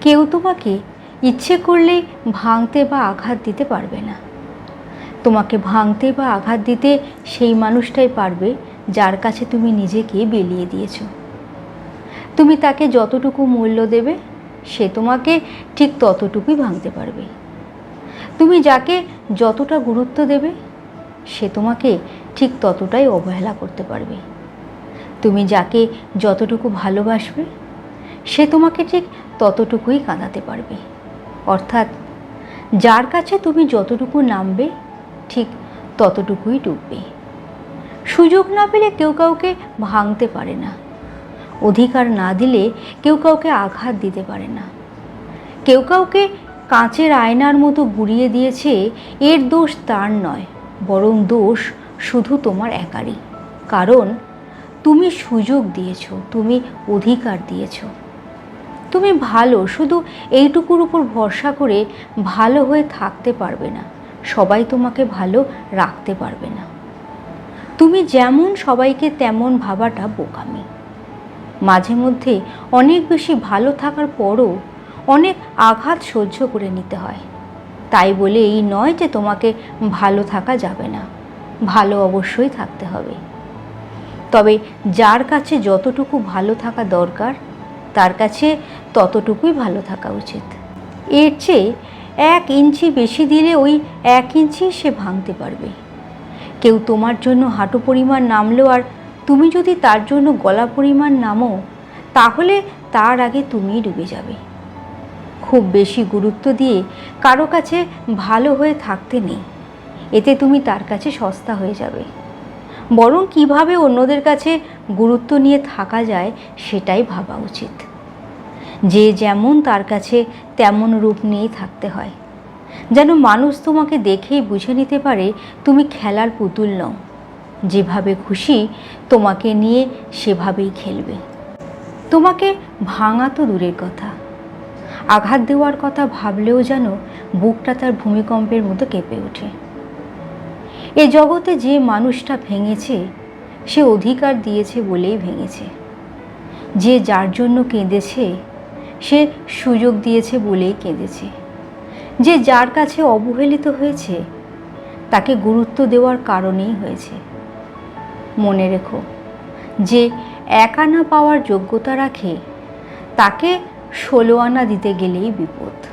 কেউ তোমাকে ইচ্ছে করলেই ভাঙতে বা আঘাত দিতে পারবে না। তোমাকে ভাঙতে বা আঘাত দিতে সেই মানুষটাই পারবে যার কাছে তুমি নিজেকে বিলিয়ে দিয়েছ। তুমি তাকে যতটুকু মূল্য দেবে, সে তোমাকে ঠিক ততটুকুই ভাঙতে পারবে। তুমি যাকে যতটা গুরুত্ব দেবে, সে তোমাকে ঠিক ততটাই অবহেলা করতে পারবে। তুমি যাকে যতটুকু ভালোবাসবে, সে তোমাকে ঠিক ততটুকুই কাঁদাতে পারবে। অর্থাৎ, যার কাছে তুমি যতটুকু নামবে, ঠিক ততটুকুই ডুববে। সুযোগ না পেলে কেউ কাউকে ভাঙতে পারে না। অধিকার না দিলে কেউ কাউকে আঘাত দিতে পারে না। কেউ কাউকে কাঁচের আয়নার মতো গুড়িয়ে দিয়েছে, এর দোষ তার নয়, বরং দোষ শুধু তোমার একারই। কারণ, তুমি সুযোগ দিয়েছ, তুমি অধিকার দিয়েছ। তুমি ভালো, শুধু এইটুকুর উপর ভরসা করে ভালো হয়ে থাকতে পারবে না। সবাই তোমাকে ভালো রাখতে পারবে না। তুমি যেমন সবাইকে তেমন ভাবাটা বোকামি। মাঝে মধ্যে অনেক বেশি ভালো থাকার পরও অনেক আঘাত সহ্য করে নিতে হয়। তাই বলে এই নয় যে তোমাকে ভালো থাকা যাবে না। ভালো অবশ্যই থাকতে হবে। তবে যার কাছে যতটুকু ভালো থাকা দরকার, তার কাছে ততটুকুই ভালো থাকা উচিত। এর চেয়ে এক ইঞ্চি বেশি দিলে ওই এক ইঞ্চি সে ভাঙতে পারবে। কেউ তোমার জন্য হাঁটু পরিমাণ নামলো আর তুমি যদি তার জন্য গলা পরিমাণ নামো, তাহলে তার আগে তুমিই ডুবে যাবে। খুব বেশি গুরুত্ব দিয়ে কারও কাছে ভালো হয়ে থাকতে নেই। এতে তুমি তার কাছে সস্তা হয়ে যাবে। বরং কীভাবে অন্যদের কাছে গুরুত্ব নিয়ে থাকা যায় সেটাই ভাবা উচিত। যে যেমন তার কাছে তেমন রূপ নিয়েই থাকতে হয়। যেন মানুষ তোমাকে দেখেই বুঝে নিতে পারে, তুমি খেলার পুতুল নও। যেভাবে খুশি তোমাকে নিয়ে সেভাবেই খেলবে। তোমাকে ভাঙা তো দূরের কথা। আঘাত দেওয়ার কথা ভাবলেও যেন বুকটা তার ভূমিকম্পের মতো কেঁপে ওঠে। এ জগতে যে মানুষটা ভেঙেছে, সে অধিকার দিয়েছে বলেই ভেঙেছে। যে যার জন্য কেঁদেছে সে সুযোগ দিয়েছে বলেই কেঁদেছে। যে যার কাছে অবহেলিত হয়েছে, তাকে গুরুত্ব দেওয়ার কারণেই হয়েছে। মনে রেখো, যে এক আনা পাওয়ার যোগ্যতা রাখে, তাকে ষোলো আনা দিতে গেলেই বিপদ।